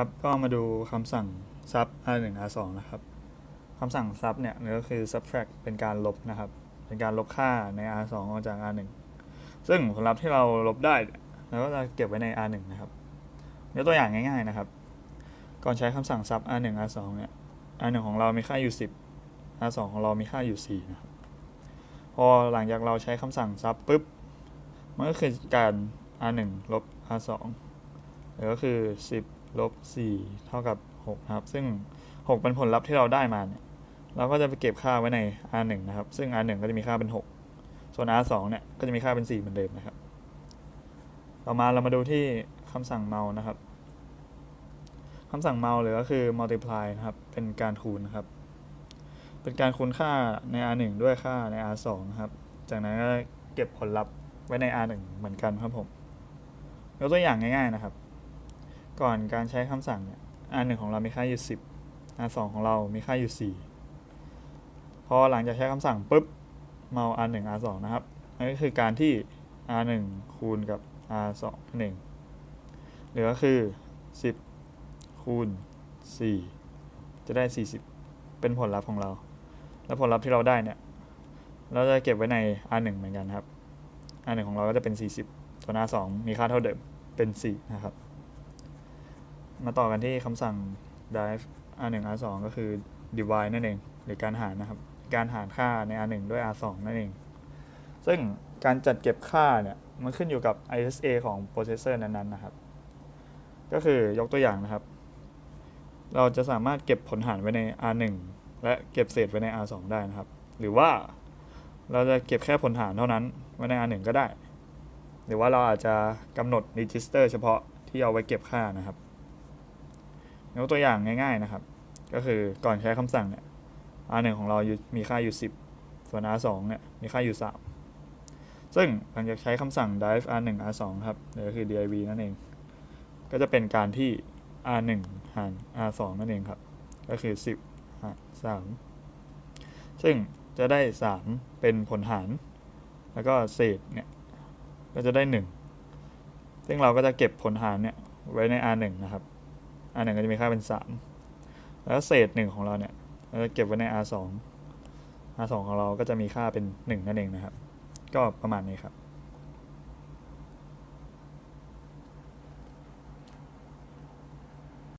ครับก็มาดูคำสั่ง sub r 1 r 2นะครับคำสั่ง sub เนี่ยก็คือ subtract เป็นการลบนะครับ เป็นการลบค่าใน r 2ออกจาก r 1ซึ่งผลลัพธ์ที่เราลบได้เราก็จะเก็บไว้ใน r 1นะครับยกตัวอย่างง่ายๆนะครับ ก่อนใช้คำสั่ง sub r 1 r 2เนี่ย r 1ของเรามีค่าอยู่ 10 r 2ของเรามีค่าอยู่ 4 นะครับ พอหลังจากเราใช้คำสั่ง sub ปุ๊บ มันก็คือการ r 1ลบ r 2หรือก็คือ 10 ลบ4เท่ากับ6นะครับ ซึ่ง 6 เป็นผลลัพธ์ที่เราได้มาเนี่ยเราก็จะไปเก็บค่าไว้ใน r 1 นะครับ ซึ่ง r 1 ก็จะมีค่าเป็น 6 ส่วน r 2 เนี่ยก็จะมีค่าเป็น 4 เหมือนเดิมนะครับ ต่อมาเรามาดูที่คำสั่ง mul นะครับคำสั่ง mul หรือก็คือ multiply นะครับ เป็นการคูณนะครับ เป็นการคูณค่าใน r 1 ด้วยค่าใน r 2 นะครับ จากนั้นก็เก็บผลลัพธ์ไว้ใน r 1 เหมือนกันครับผม ยกตัวอย่างง่ายๆนะครับ ก่อนการใช้คำสั่งเนี่ย r 1 ของเรามีค่าอยู่ 10 r 2 ของเรามีค่าอยู่ 4 พอหลังจากใช้คำสั่งปุ๊บเมา r 1 r 2 นะครับนั่นก็คือการที่ r 1 คูณกับ r 2 นั่นเองหรือก็คือ 10 คูณ 4 จะได้ 40 เป็นผลลัพธ์ของเรา แล้วผลลัพธ์ที่เราได้เนี่ย เราจะเก็บไว้ใน r 1 เหมือนกันครับ r 1 ของเราก็จะเป็น 40 ส่วน r 2 มีค่าเท่าเดิมเป็น 4 นะครับ มาต่อกันที่คำสั่ง dive r 1 r 2 ก็คือ divide นั่นเอง หรือการหารนะครับ การหารค่าใน r 1 ด้วย r 2 นั่นเอง ซึ่งการจัดเก็บค่าเนี่ย มันขึ้นอยู่กับ ISA ของโปรเซสเซอร์นั้นๆนะครับ ก็คือยกตัวอย่างนะครับ เราจะสามารถเก็บผลหารไว้ใน r 1 และเก็บเศษไว้ใน r 2 ได้นะครับ หรือว่าเราจะเก็บแค่ผลหารเท่านั้นไว้ใน r 1 ก็ได้ หรือว่าเราอาจจะกำหนด register เฉพาะที่เอาไว้เก็บค่านะครับ ยกตัวอย่างง่ายๆนะครับ ก็คือก่อนใช้คำสั่งเนี่ย r 1 ของเรามีค่าอยู่ 10 ส่วน r 2 เนี่ยมีค่าอยู่ 3 ซึ่งหลังจากใช้คำสั่ง dive R1 r 2 ครับก็คือ div นั่นเอง ก็จะเป็นการที่ r 1 หาร r 2 นั่นเองครับ ก็คือ 10หาร3ซึ่งจะได้ 3 เป็นผลหาร แล้วก็เศษเนี่ยก็จะได้ 1 ซึ่งเราก็จะเก็บผลหารเนี่ยไว้ใน r 1 นะครับ r 1ก็จะมีค่าเป็น 3 แล้วเศษ 1 ของเราเนี่ยเราจะเก็บไว้ใน r 2 r 2ของเราก็จะมีค่าเป็น 1 นั่นเองนะครับ ก็ประมาณนี้ครับ